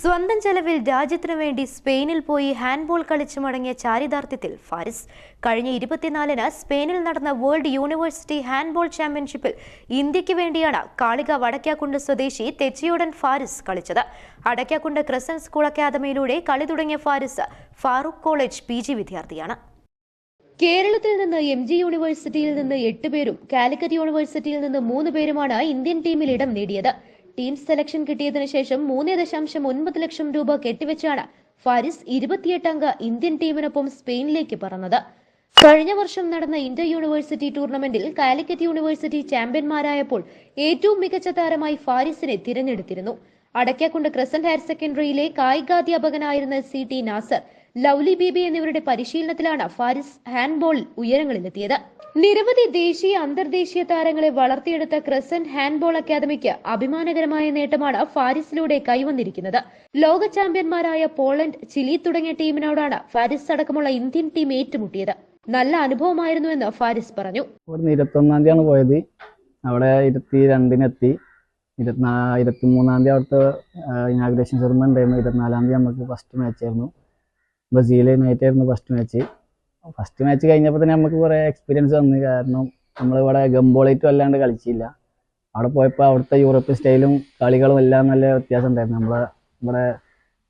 സ്വന്തം ചെലവിൽ രാജ്യത്തിനു വേണ്ടി സ്പെയിനിൽ പോയി ഹാൻഡ്ബോൾ കളിച്ചു മടങ്ങിയ ചാരിതാർത്ഥ്യത്തിൽ ഫാരിസ്. കഴിഞ്ഞ ഇരുപത്തിനാലിന് സ്പെയിനിൽ നടന്ന വേൾഡ് യൂണിവേഴ്സിറ്റി ഹാൻഡ്ബോൾ ചാമ്പ്യൻഷിപ്പിൽ ഇന്ത്യയ്ക്ക് വേണ്ടിയാണ് കാളിക വടക്കാക്കുണ്ട് സ്വദേശി തെച്ചിയോടൻ ഫാരിസ് കളിച്ചത്. അടക്കാക്കുണ്ട് ക്രിസൻ സ്കൂൾ അക്കാദമിയിലൂടെ കളി തുടങ്ങിയ ഫാരിസ് ഫാറൂഖ് കോളേജ് പി വിദ്യാർത്ഥിയാണ്. കേരളത്തിൽ നിന്ന് എം ജി യൂണിവേഴ്സിറ്റിയിൽ നിന്ന് എട്ട് പേരും കാലിക്കറ്റ് യൂണിവേഴ്സിറ്റിയിൽ നിന്ന് മൂന്ന് പേരുമാണ് ഇന്ത്യൻ ടീമിൽ ഇടം നേടിയത്. ടീം സെലക്ഷൻ കിട്ടിയതിനു ശേഷം മൂന്ന് ദശാംശം ഒൻപത് ലക്ഷം രൂപ കെട്ടിവെച്ചാണ് ഫാരിസ് ഇരുപത്തിയെട്ടംഗ ഇന്ത്യൻ ടീമിനൊപ്പം സ്പെയിനിലേക്ക് പറന്നത്. കഴിഞ്ഞ വർഷം നടന്ന ഇന്റർ യൂണിവേഴ്സിറ്റി ടൂർണമെന്റിൽ കാലിക്കറ്റ് യൂണിവേഴ്സിറ്റി ചാമ്പ്യന്മാരായപ്പോൾ ഏറ്റവും മികച്ച താരമായി ഫാരിസിനെ തിരഞ്ഞെടുത്തിരുന്നു. അടയ്ക്കാക്കുണ്ട് ക്രസന്റ് ഹയർ സെക്കൻഡറിയിലെ കായികാധ്യാപകനായിരുന്ന സി ടി നാസർ. ലൗലി ബീബി എന്നിവരുടെ പരിശീലനത്തിലാണ് ഫാരിസ് ഹാൻഡ്ബോളിൽ ഉയരങ്ങളിലെത്തിയത്. നിരവധി ദേശീയ അന്തർദേശീയ താരങ്ങളെ വളർത്തിയെടുത്ത ക്രസന്റ് ഹാൻഡ്ബോൾ അക്കാദമിക്ക് അഭിമാനകരമായ നേട്ടമാണ് ഫാരിസിലൂടെ കൈവന്നിരിക്കുന്നത്. ലോക ചാമ്പ്യന്മാരായ പോളണ്ട് ചിലി തുടങ്ങിയ ടീമിനോടാണ് ഫാരിസ് അടക്കമുള്ള ഇന്ത്യൻ ടീം ഏറ്റുമുട്ടിയത്. നല്ല അനുഭവമായിരുന്നു എന്ന് ഫാരിസ് പറഞ്ഞു. ഇരുപത്തൊന്നാം തീയതിയാണ് പോയത്. അവിടെ ഇരുപത്തി രണ്ടിനെത്തി ഇരുപത്തിനാ ഇരുപത്തി മൂന്നാം തീയതി അവിടുത്തെ ഇനാഗ്രേഷൻ സെറിമണി ഉണ്ടായിരുന്നു. ഇരുപത്തിനാലാം തീയതി നമുക്ക് ഫസ്റ്റ് മാച്ച് ആയിരുന്നു. ബ്രസീലിനായിട്ടായിരുന്നു ആയിരുന്നു ഫസ്റ്റ് മാച്ച് ഫസ്റ്റ് മാച്ച് കഴിഞ്ഞപ്പോൾ തന്നെ നമുക്ക് കുറേ എക്സ്പീരിയൻസ് വന്നു. കാരണം നമ്മളിവിടെ ഗംബോളേറ്റും അല്ലാണ്ട് കളിച്ചില്ല. അവിടെ പോയപ്പോൾ അവിടുത്തെ യൂറോപ്യൻ സ്റ്റൈലും കളികളും എല്ലാം നല്ല വ്യത്യാസം ഉണ്ടായിരുന്നു. നമ്മളെ നമ്മുടെ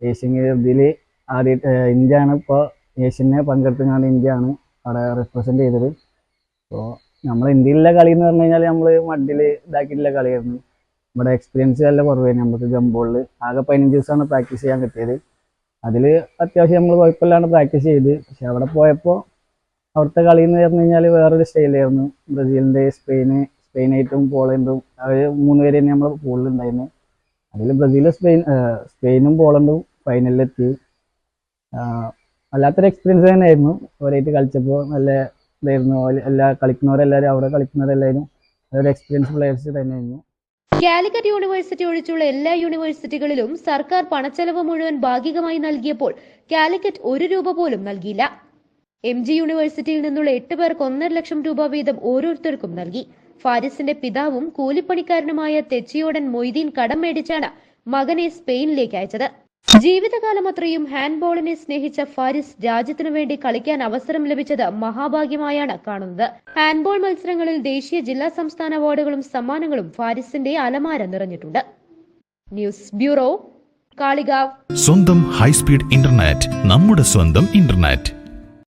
ഏഷ്യൻ ഇതിൽ ആദ്യം ആണ് ഇപ്പോൾ ഏഷ്യനെ പങ്കെടുത്തുകൊണ്ട് ഇന്ത്യ ആണ് അവിടെ റെപ്രസെന്റ് ചെയ്തത്. അപ്പോൾ നമ്മൾ ഇന്ത്യയിലെ കളി എന്ന് പറഞ്ഞു കഴിഞ്ഞാൽ നമ്മൾ മഡിൽ ഇതാക്കിയിട്ടുള്ള കളിയായിരുന്നു. നമ്മുടെ എക്സ്പീരിയൻസ് നല്ല കുറവായിരുന്നു. നമുക്ക് ഗംബോളിൽ ആകെ പതിനഞ്ച് ദിവസമാണ് പ്രാക്ടീസ് ചെയ്യാൻ കിട്ടിയത്. അതിൽ അത്യാവശ്യം നമ്മൾ കുഴപ്പമില്ലാണ്ട് പ്രാക്ടീസ് ചെയ്ത്. പക്ഷെ അവിടെ പോയപ്പോൾ അവിടുത്തെ കളി എന്ന് പറഞ്ഞു കഴിഞ്ഞാൽ വേറൊരു സ്റ്റൈലായിരുന്നു ബ്രസീലിന്റെ സ്പെയിന് സ്പെയിനായിട്ടും പോളണ്ടും. അവർ മൂന്ന് പേര് തന്നെ നമ്മൾ പൂളിലുണ്ടായിരുന്നു അതിൽ ബ്രസീൽ സ്പെയിൻ സ്പെയിനും പോളണ്ടും ഫൈനലിലെത്തി വല്ലാത്തൊരു എക്സ്പീരിയൻസ് തന്നെയായിരുന്നു. അവരായിട്ട് കളിച്ചപ്പോൾ നല്ല ഇതായിരുന്നു. എല്ലാ കളിക്കുന്നവരെല്ലാവരും അവിടെ കളിക്കുന്നവരെല്ലാവരും അതൊരു എക്സ്പീരിയൻസ് പ്ലെയേഴ്സ് തന്നെയായിരുന്നു. കാലിക്കറ്റ് യൂണിവേഴ്സിറ്റി ഒഴിച്ചുള്ള എല്ലാ യൂണിവേഴ്സിറ്റികളിലും സർക്കാർ പണച്ചെലവ് മുഴുവൻ ഭാഗികമായി നൽകിയപ്പോൾ കാലിക്കറ്റ് ഒരു രൂപ പോലും നൽകിയില്ല. എം ജി യൂണിവേഴ്സിറ്റിയിൽ നിന്നുള്ള എട്ട് പേർക്ക് ഒന്നര ലക്ഷം രൂപ വീതം ഓരോരുത്തർക്കും നൽകി. ഫാരിസിന്റെ പിതാവും കൂലിപ്പണിക്കാരനുമായ തെച്ചിയോടൻ മൊയ്തീൻ കടം മേടിച്ചാണ് മകനെ സ്പെയിനിലേക്ക് അയച്ചത്. ജീവിതകാലം അത്രയും ഹാൻഡ്ബോളിനെ സ്നേഹിച്ച ഫാരിസ് രാജ്യത്തിനു വേണ്ടി കളിക്കാൻ അവസരം ലഭിച്ചത് മഹാഭാഗ്യമായാണ് കാണുന്നത്. ഹാൻഡ്ബോൾ മത്സരങ്ങളിൽ ദേശീയ ജില്ലാ സംസ്ഥാന അവാർഡുകളും സമ്മാനങ്ങളും ഫാരിസിന്റെ അലമാര നിറഞ്ഞിട്ടുണ്ട്. News bureau Kalikavu. സ്വന്തം ഹൈസ്പീഡ് ഇന്റർനെറ്റ് നമ്മുടെ സ്വന്തം ഇന്റർനെറ്റ്.